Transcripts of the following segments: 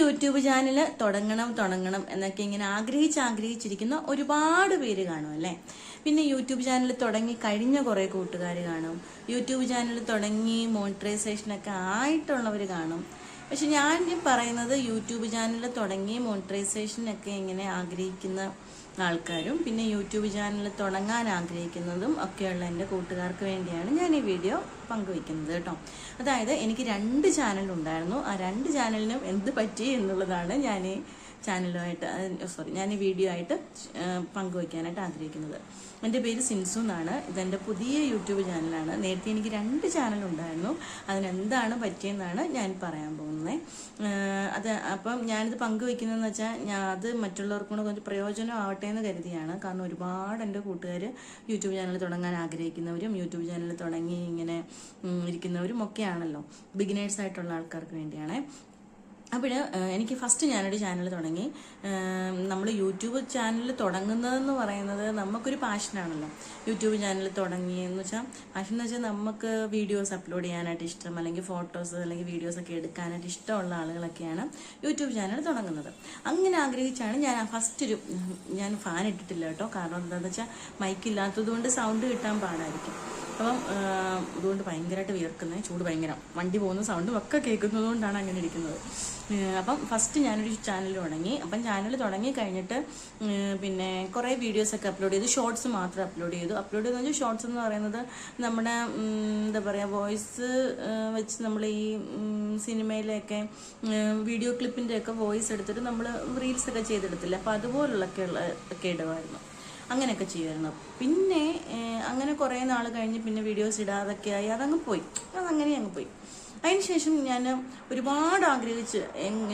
YouTube channel തുടങ്ങണം തുടങ്ങണം എന്നൊക്കെ ഇങ്ങനെ ആഗ്രഹിച്ച് ആഗ്രഹിച്ചിരിക്കുന്ന ഒരുപാട് പേര് കാണും അല്ലേ? പിന്നെ യൂട്യൂബ് ചാനൽ തുടങ്ങി കഴിഞ്ഞ കുറേ കൂട്ടുകാർ കാണും. യൂട്യൂബ് ചാനൽ തുടങ്ങി മോണിറ്ററൈസേഷനൊക്കെ ആയിട്ടുള്ളവർ കാണും. പക്ഷെ ഞാൻ പറയുന്നത് യൂട്യൂബ് ചാനൽ തുടങ്ങി മോണിറ്ററൈസേഷനൊക്കെ ഇങ്ങനെ ആഗ്രഹിക്കുന്ന ആൾക്കാരും പിന്നെ യൂട്യൂബ് ചാനൽ തുടങ്ങാൻ ആഗ്രഹിക്കുന്നതും ഒക്കെയുള്ള എന്റെ കൂട്ടുകാർക്ക് വേണ്ടിയാണ് ഞാൻ ഈ വീഡിയോ പങ്കുവയ്ക്കുന്നത് കേട്ടോ. അതായത് എനിക്ക് രണ്ട് ചാനലുണ്ടായിരുന്നു ആ രണ്ട് ചാനലിനും എന്ത് പറ്റി എന്നുള്ളതാണ് ഞാൻ ചാനലുമായിട്ട് സോറി ഞാൻ ഈ വീഡിയോ ആയിട്ട് പങ്കുവയ്ക്കാനായിട്ട് ആഗ്രഹിക്കുന്നത്. എന്റെ പേര് സിൻസു എന്നാണ്. ഇതെന്റെ പുതിയ യൂട്യൂബ് ചാനലാണ് നേരത്തെ എനിക്ക് രണ്ട് ചാനലുണ്ടായിരുന്നു അതിനെന്താണ് പറ്റിയെന്നാണ് ഞാൻ പറയാൻ പോകുന്നത് അത് അപ്പം ഞാനിത് പങ്കുവയ്ക്കുന്നതെന്ന് വെച്ചാൽ ഞാൻ അത് മറ്റുള്ളവർക്കും കൂടെ കുറച്ച് പ്രയോജനം ആവട്ടെ എന്ന് കരുതിയാണ്. കാരണം ഒരുപാട് എന്റെ കൂട്ടുകാർ യൂട്യൂബ് ചാനൽ തുടങ്ങാൻ ആഗ്രഹിക്കുന്നവരും യൂട്യൂബ് ചാനൽ തുടങ്ങി ഇങ്ങനെ ഇരിക്കുന്നവരും ഒക്കെയാണല്ലോ. ബിഗിനേഴ്സ് ആയിട്ടുള്ള ആൾക്കാർക്ക് വേണ്ടിയാണ്. അപ്പോൾ എനിക്ക് ഫസ്റ്റ് ഞാനൊരു ചാനൽ തുടങ്ങി. നമ്മൾ യൂട്യൂബ് ചാനൽ തുടങ്ങുന്നതെന്ന് പറയുന്നത് നമുക്കൊരു പാഷനാണല്ലോ. യൂട്യൂബ് ചാനൽ തുടങ്ങി എന്ന് വെച്ചാൽ പാഷൻ എന്ന് വെച്ചാൽ നമുക്ക് വീഡിയോസ് അപ്ലോഡ് ചെയ്യാനായിട്ട് ഇഷ്ടം അല്ലെങ്കിൽ ഫോട്ടോസ് അല്ലെങ്കിൽ വീഡിയോസ് ഒക്കെ എടുക്കാനായിട്ട് ഇഷ്ടമുള്ള ആളുകളൊക്കെയാണ് യൂട്യൂബ് ചാനൽ തുടങ്ങുന്നത്. അങ്ങനെ ആഗ്രഹിച്ചാണ് ഞാൻ ഫസ്റ്റ് ഒരു ഞാൻ ഫാൻ ഇട്ടിട്ടില്ല കേട്ടോ. കാരണം എന്താണെന്ന് വെച്ചാൽ മൈക്കില്ലാത്തത് കൊണ്ട് സൗണ്ട് കിട്ടാൻ പാടായിരിക്കും. അപ്പം അതുകൊണ്ട് ഭയങ്കരമായിട്ട് വിയർക്കുന്നത് ചൂട് ഭയങ്കരം. വണ്ടി പോകുന്ന സൗണ്ടും ഒക്കെ കേൾക്കുന്നതുകൊണ്ടാണ് അങ്ങനെ ഇരിക്കുന്നത്. അപ്പം ഫസ്റ്റ് ഞാനൊരു ചാനൽ തുടങ്ങി. അപ്പം ചാനൽ തുടങ്ങി കഴിഞ്ഞിട്ട് പിന്നെ കുറേ വീഡിയോസൊക്കെ അപ്ലോഡ് ചെയ്തു. ഷോർട്സ് മാത്രം അപ്ലോഡ് ചെയ്തു. അപ്ലോഡ് ചെയ്തെന്ന് വെച്ചാൽ ഷോർട്സ് എന്ന് പറയുന്നത് നമ്മുടെ എന്താ പറയുക വോയിസ് വെച്ച് നമ്മൾ ഈ സിനിമയിലെയൊക്കെ വീഡിയോ ക്ലിപ്പിന്റെ ഒക്കെ വോയിസ് എടുത്തിട്ട് നമ്മൾ റീൽസൊക്കെ ചെയ്തെടുത്തില്ല? അപ്പം അതുപോലുള്ളൊക്കെ ഒക്കെ ഇടുമായിരുന്നു അങ്ങനെയൊക്കെ ചെയ്യുമായിരുന്നു. പിന്നെ കുറേ നാൾ കഴിഞ്ഞ് പിന്നെ വീഡിയോസ് ഇടാതൊക്കെ ആയി അതങ്ങ് പോയി. അതങ്ങനെ അങ്ങ് പോയി. അതിനുശേഷം ഞാൻ ഒരുപാട് ആഗ്രഹിച്ച്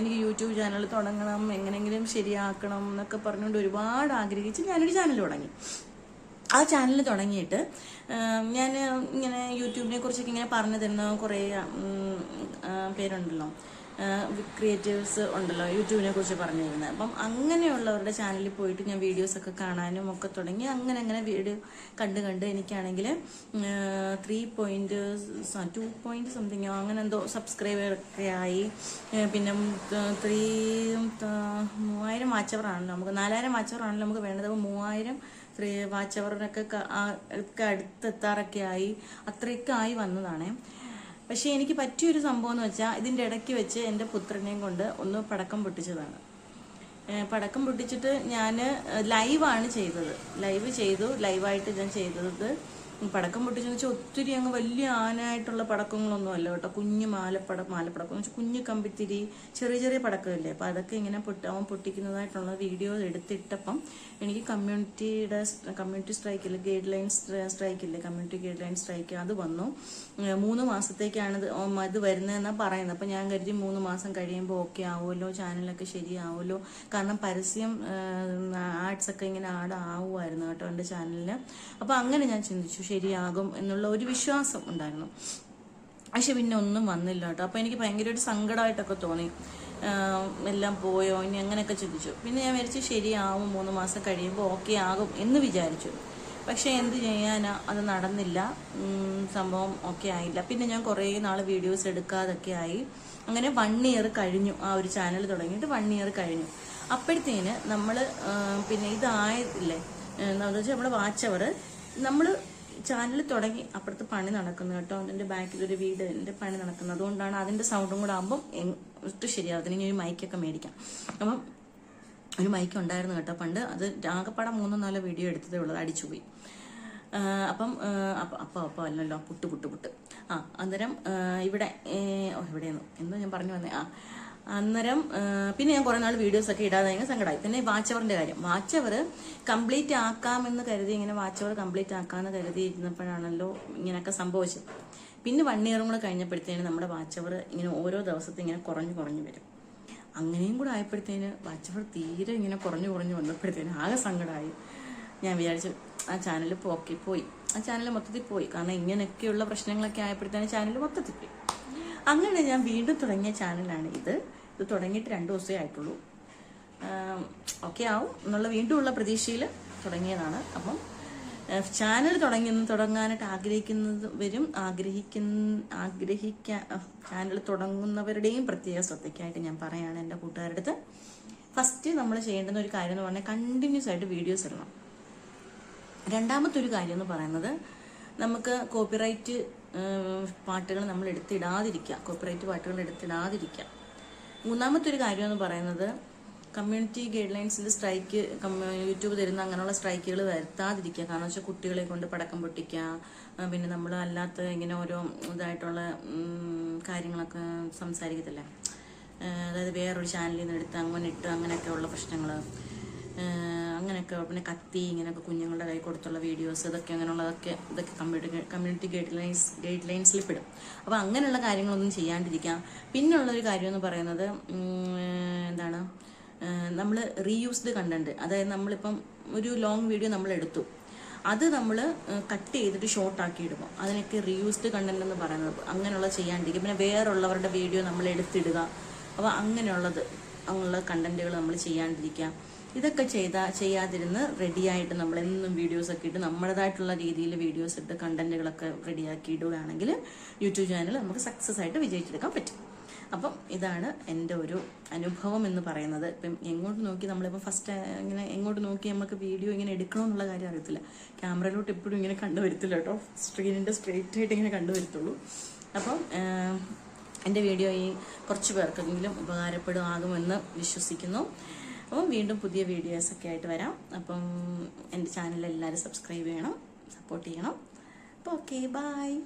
എനിക്ക് യൂട്യൂബ് ചാനൽ തുടങ്ങണം എങ്ങനെയെങ്കിലും ശരിയാക്കണം എന്നൊക്കെ പറഞ്ഞുകൊണ്ട് ഒരുപാട് ആഗ്രഹിച്ച് ഞാനൊരു ചാനൽ തുടങ്ങി. ആ ചാനൽ തുടങ്ങിയിട്ട് ഞാൻ ഇങ്ങനെ യൂട്യൂബിനെ കുറിച്ചൊക്കെ ഇങ്ങനെ പറഞ്ഞു തരുന്ന കുറേ പേരുണ്ടല്ലോ. ക്രിയേറ്റീവ്സ് ഉണ്ടല്ലോ യൂട്യൂബിനെ കുറിച്ച് പറഞ്ഞിരുന്നത്. അപ്പം അങ്ങനെയുള്ളവരുടെ ചാനലിൽ പോയിട്ട് ഞാൻ വീഡിയോസ് ഒക്കെ കാണാനും ഒക്കെ തുടങ്ങി. അങ്ങനെ അങ്ങനെ വീഡിയോ കണ്ട് കണ്ട് എനിക്കാണെങ്കിൽ ത്രീ പോയിന്റ് ടു പോയിന്റ് സംതിങ്ങോ അങ്ങനെ എന്തോ സബ്സ്ക്രൈബർ ഒക്കെ ആയി. പിന്നെ ത്രീ മൂവായിരം വാച്ചവറാണല്ലോ നമുക്ക്. നാലായിരം വാച്ചവറാണല്ലോ നമുക്ക് വേണ്ടത്. മൂവായിരം ത്രീ വാച്ചവറിനൊക്കെ അടുത്തെത്താറൊക്കെ ആയി. അത്രയൊക്കെ ആയി വന്നതാണേ. പക്ഷേ എനിക്ക് പറ്റിയൊരു സംഭവം എന്ന് വെച്ചാൽ ഇതിന്റെ ഇടയ്ക്ക് വെച്ച് എന്റെ പുത്രനെയും കൊണ്ട് ഒന്ന് പടക്കം പൊട്ടിച്ചതാണ്. പടക്കം പൊട്ടിച്ചിട്ട് ഞാൻ ലൈവാണ് ചെയ്തത്. ലൈവ് ചെയ്തു. ലൈവായിട്ട് ഞാൻ ചെയ്തത് പടക്കം പൊട്ടിച്ചെന്ന് വെച്ചാൽ ഒത്തിരി അങ്ങ് വലിയ ആനായിട്ടുള്ള പടക്കങ്ങളൊന്നും അല്ല കേട്ടോ. കുഞ്ഞു മാലപ്പട മാലപ്പടക്കം എന്ന് വെച്ചാൽ കുഞ്ഞു കമ്പിത്തിരി ചെറിയ ചെറിയ പടക്കമില്ലേ? അപ്പോൾ അതൊക്കെ ഇങ്ങനെ പൊട്ടി അവൻ പൊട്ടിക്കുന്നതായിട്ടുള്ള വീഡിയോ എടുത്തിട്ടപ്പം എനിക്ക് കമ്മ്യൂണിറ്റിയുടെ കമ്മ്യൂണിറ്റി സ്ട്രൈക്കിൽ ഗൈഡ് ലൈൻ സ്ട്രൈക്കില്ലേ? കമ്മ്യൂണിറ്റി ഗൈഡ് ലൈൻ സ്ട്രൈക്ക് അത് വന്നു. മൂന്ന് മാസത്തേക്കാണ് ഇത് ഇത് വരുന്നതെന്നാണ് പറയുന്നത്. അപ്പം ഞാൻ കരുതി മൂന്ന് മാസം കഴിയുമ്പോൾ ഓക്കെ ആവുമല്ലോ ചാനലൊക്കെ ശരിയാവുമല്ലോ. കാരണം പരസ്യം ആഡ്സൊക്കെ ഇങ്ങനെ ആഡ് ആവുമായിരുന്നു കേട്ടോ എന്റെ ചാനലിന് അപ്പോൾ അങ്ങനെ ഞാൻ ചിന്തിച്ചു. ശരിയാകും എന്നുള്ള ഒരു വിശ്വാസം ഉണ്ടായിരുന്നു. പക്ഷെ പിന്നെ ഒന്നും വന്നില്ല കേട്ടോ. അപ്പോൾ എനിക്ക് ഭയങ്കര ഒരു സങ്കടമായിട്ടൊക്കെ തോന്നി. എല്ലാം പോയോ? ഇനി അങ്ങനെയൊക്കെ ചിന്തിച്ചു. പിന്നെ ഞാൻ വിചാരിച്ചു ശരിയാവും മൂന്ന് മാസം കഴിയുമ്പോൾ ഓക്കെ ആകും എന്ന് വിചാരിച്ചു. പക്ഷെ എന്ത് ചെയ്യാനാ? അത് നടന്നില്ല. സംഭവം ഓക്കെ ആയില്ല. പിന്നെ ഞാൻ കുറേ നാൾ വീഡിയോസ് എടുക്കാതൊക്കെ ആയി. അങ്ങനെ വൺ ഇയർ കഴിഞ്ഞു. ആ ഒരു ചാനൽ തുടങ്ങിയിട്ട് വൺ ഇയർ കഴിഞ്ഞു. അപ്പോഴത്തേന് നമ്മൾ പിന്നെ ഇതായില്ലേ? എന്താണെന്ന് വെച്ചാൽ നമ്മൾ വാച്ച് അവർ നമ്മൾ ചാനൽ തുടങ്ങി അപ്പുറത്ത് പണി നടക്കുന്നു കേട്ടോ. അതിന്റെ ബാക്കിൽ ഒരു വീട് എന്റെ പണി നടക്കുന്നത് അതുകൊണ്ടാണ് അതിന്റെ സൗണ്ടും കൂടെ ആകുമ്പം എങ് ഒട്ടും ശരിയാവത്തില്ല. ഇനി ഒരു മൈക്കൊക്കെ മേടിക്കാം. അപ്പം ഒരു മൈക്ക് ഉണ്ടായിരുന്നു കേട്ടോ പണ്ട്. അത് ആകപ്പാടെ മൂന്നോ നാലോ വീഡിയോ എടുത്തതേ ഉള്ളത് അടിച്ചുപോയി അപ്പം അപ്പം അപ്പം അല്ലല്ലോ. പുട്ട് പുട്ട് പുട്ട്. ആ അന്നേരം ഇവിടെ ഇവിടെയെന്നു എന്തോ ഞാൻ പറഞ്ഞു വന്നേ? ആ അന്നേരം പിന്നെ ഞാൻ കുറേ നാൾ വീഡിയോസ് ഒക്കെ ഇടാതെ കഴിഞ്ഞാൽ സങ്കടമായി പിന്നെ വാച്ച് അവറിന്റെ കാര്യം. വാച്ച് അവർ കംപ്ലീറ്റ് ആക്കാമെന്ന് കരുതി ഇങ്ങനെ വാച്ച് അവർ കംപ്ലീറ്റ് ആക്കാമെന്ന് കരുതി ഇരുന്നപ്പോഴാണല്ലോ ഇങ്ങനെയൊക്കെ സംഭവിച്ചത്. പിന്നെ വൺ ഇയറും കൂടെ കഴിഞ്ഞപ്പോഴത്തേന് നമ്മുടെ വാച്ച് അവർ ഇങ്ങനെ ഓരോ ദിവസത്തെ ഇങ്ങനെ കുറഞ്ഞു കുറഞ്ഞു വരും. അങ്ങനെയും കൂടെ ആയപ്പോഴത്തേന് വാച്ച് അവർ തീരെ ഇങ്ങനെ കുറഞ്ഞു കുറഞ്ഞു വന്നപ്പോഴത്തേന് ആകെ സങ്കടമായി ഞാൻ വിചാരിച്ചു ആ ചാനൽ പോക്കി പോയി. ആ ചാനൽ മൊത്തത്തിൽ പോയി. കാരണം ഇങ്ങനെയൊക്കെയുള്ള പ്രശ്നങ്ങളൊക്കെ ആയപ്പോഴത്തേന് ചാനൽ മൊത്തത്തിൽ പോയി. അങ്ങനെ ഞാൻ വീണ്ടും തുടങ്ങിയ ചാനലാണ് ഇത്. ഇത് തുടങ്ങിയിട്ട് രണ്ട് ദിവസമേ ആയിട്ടുള്ളൂ. ഓക്കെ ആവും എന്നുള്ള വീണ്ടും ഉള്ള പ്രതീക്ഷയിൽ തുടങ്ങിയതാണ്. അപ്പം ചാനൽ തുടങ്ങി തുടങ്ങാനായിട്ട് ആഗ്രഹിക്കുന്നവരും ആഗ്രഹിക്കുന്ന ആഗ്രഹിക്കാൻ ചാനൽ തുടങ്ങുന്നവരുടെയും പ്രത്യേക ശ്രദ്ധയ്ക്കായിട്ട് ഞാൻ പറയാണ് എന്റെ കൂട്ടുകാരുടെ അടുത്ത്. ഫസ്റ്റ് നമ്മൾ ചെയ്യേണ്ടുന്ന ഒരു കാര്യം എന്ന് പറഞ്ഞാൽ കണ്ടിന്യൂസ് ആയിട്ട് വീഡിയോസ് ഇടണം. രണ്ടാമത്തെ ഒരു കാര്യം എന്ന് പറയുന്നത് നമുക്ക് കോപ്പിറൈറ്റ് പാട്ടുകൾ നമ്മൾ എടുത്തിടാതിരിക്കുക. കോപ്പറേറ്റ് പാട്ടുകൾ എടുത്തിടാതിരിക്കുക. മൂന്നാമത്തെ ഒരു കാര്യം എന്ന് പറയുന്നത് കമ്മ്യൂണിറ്റി ഗൈഡ് ലൈൻസിൽ സ്ട്രൈക്ക് യൂട്യൂബ് തരുന്ന അങ്ങനെയുള്ള സ്ട്രൈക്കുകൾ വരുത്താതിരിക്കുക. കാരണം വെച്ചാൽ കുട്ടികളെ കൊണ്ട് പടക്കം പൊട്ടിക്കുക പിന്നെ നമ്മൾ അല്ലാത്ത ഇങ്ങനെ ഓരോ ഇതായിട്ടുള്ള കാര്യങ്ങളൊക്കെ സംസാരിക്കത്തില്ലേ? അതായത് വേറൊരു ചാനലിൽ നിന്ന് എടുത്ത് അങ്ങനെ ഇട്ട് അങ്ങനെയൊക്കെയുള്ള പ്രശ്നങ്ങൾ. അങ്ങനെയൊക്കെ പിന്നെ കത്തി ഇങ്ങനെയൊക്കെ കുഞ്ഞുങ്ങളുടെ കൈ കൊടുത്തുള്ള വീഡിയോസ് ഇതൊക്കെ അങ്ങനെയുള്ളതൊക്കെ ഇതൊക്കെ community community guide lines guide ലൈൻസിൽ പെടും. അപ്പോൾ അങ്ങനെയുള്ള കാര്യങ്ങളൊന്നും ചെയ്യാണ്ടിരിക്കാം. പിന്നുള്ളൊരു കാര്യം എന്ന് പറയുന്നത് എന്താണ് നമ്മൾ റീയൂസ്ഡ് കണ്ടന്റ് അതായത് നമ്മളിപ്പം ഒരു ലോങ് വീഡിയോ നമ്മൾ എടുത്തു അത് നമ്മൾ കട്ട് ചെയ്തിട്ട് ഷോർട്ട് ആക്കി ഇടുമ്പോൾ അതിനൊക്കെ റീയൂസ്ഡ് കണ്ടന്റ് എന്ന് പറയുന്നത് അങ്ങനെയുള്ള ചെയ്യാണ്ടിരിക്കും. പിന്നെ വേറുള്ളവരുടെ വീഡിയോ നമ്മൾ എടുത്തിടുക അപ്പോൾ അങ്ങനെയുള്ളത് അങ്ങനെയുള്ള കണ്ടന്റുകൾ നമ്മൾ ചെയ്യാണ്ടിരിക്കുക ഇതൊക്കെ ചെയ്താൽ ചെയ്യാതിരുന്ന് റെഡിയായിട്ട് നമ്മൾ എന്നും വീഡിയോസ് ഒക്കെ ഇട്ട് നമ്മുടേതായിട്ടുള്ള രീതിയിൽ വീഡിയോസ് ഇട്ട് കണ്ടന്റുകളൊക്കെ റെഡിയാക്കി ഇടുകയാണെങ്കിൽ യൂട്യൂബ് ചാനൽ നമുക്ക് സക്സസ് ആയിട്ട് വിജയിച്ചെടുക്കാൻ പറ്റും. അപ്പം ഇതാണ് എന്റെ ഒരു അനുഭവം എന്ന് പറയുന്നത്. ഇപ്പം എങ്ങോട്ട് നോക്കി നമ്മളിപ്പം ഫസ്റ്റ് ഇങ്ങനെ എങ്ങോട്ട് നോക്കി നമുക്ക് വീഡിയോ ഇങ്ങനെ എടുക്കണമെന്നുള്ള കാര്യം അറിയത്തില്ല. ക്യാമറയിലോട്ട് എപ്പോഴും ഇങ്ങനെ കണ്ടുവരത്തില്ല കേട്ടോ. സ്ക്രീനിന്റെ സ്ട്രെയിറ്റ് ആയിട്ട് ഇങ്ങനെ കണ്ടുവരത്തുള്ളൂ. അപ്പം എന്റെ വീഡിയോ ഈ കുറച്ച് പേർക്കെങ്കിലും ഉപകാരപ്പെടുമാകുമെന്ന് വിശ്വസിക്കുന്നു. അപ്പം വീണ്ടും പുതിയ വീഡിയോസൊക്കെ ആയിട്ട് വരാം. അപ്പം എന്റെ ചാനൽ എല്ലാവരും സബ്സ്ക്രൈബ് ചെയ്യണം സപ്പോർട്ട് ചെയ്യണം. അപ്പോൾ ഓക്കെ ബായ്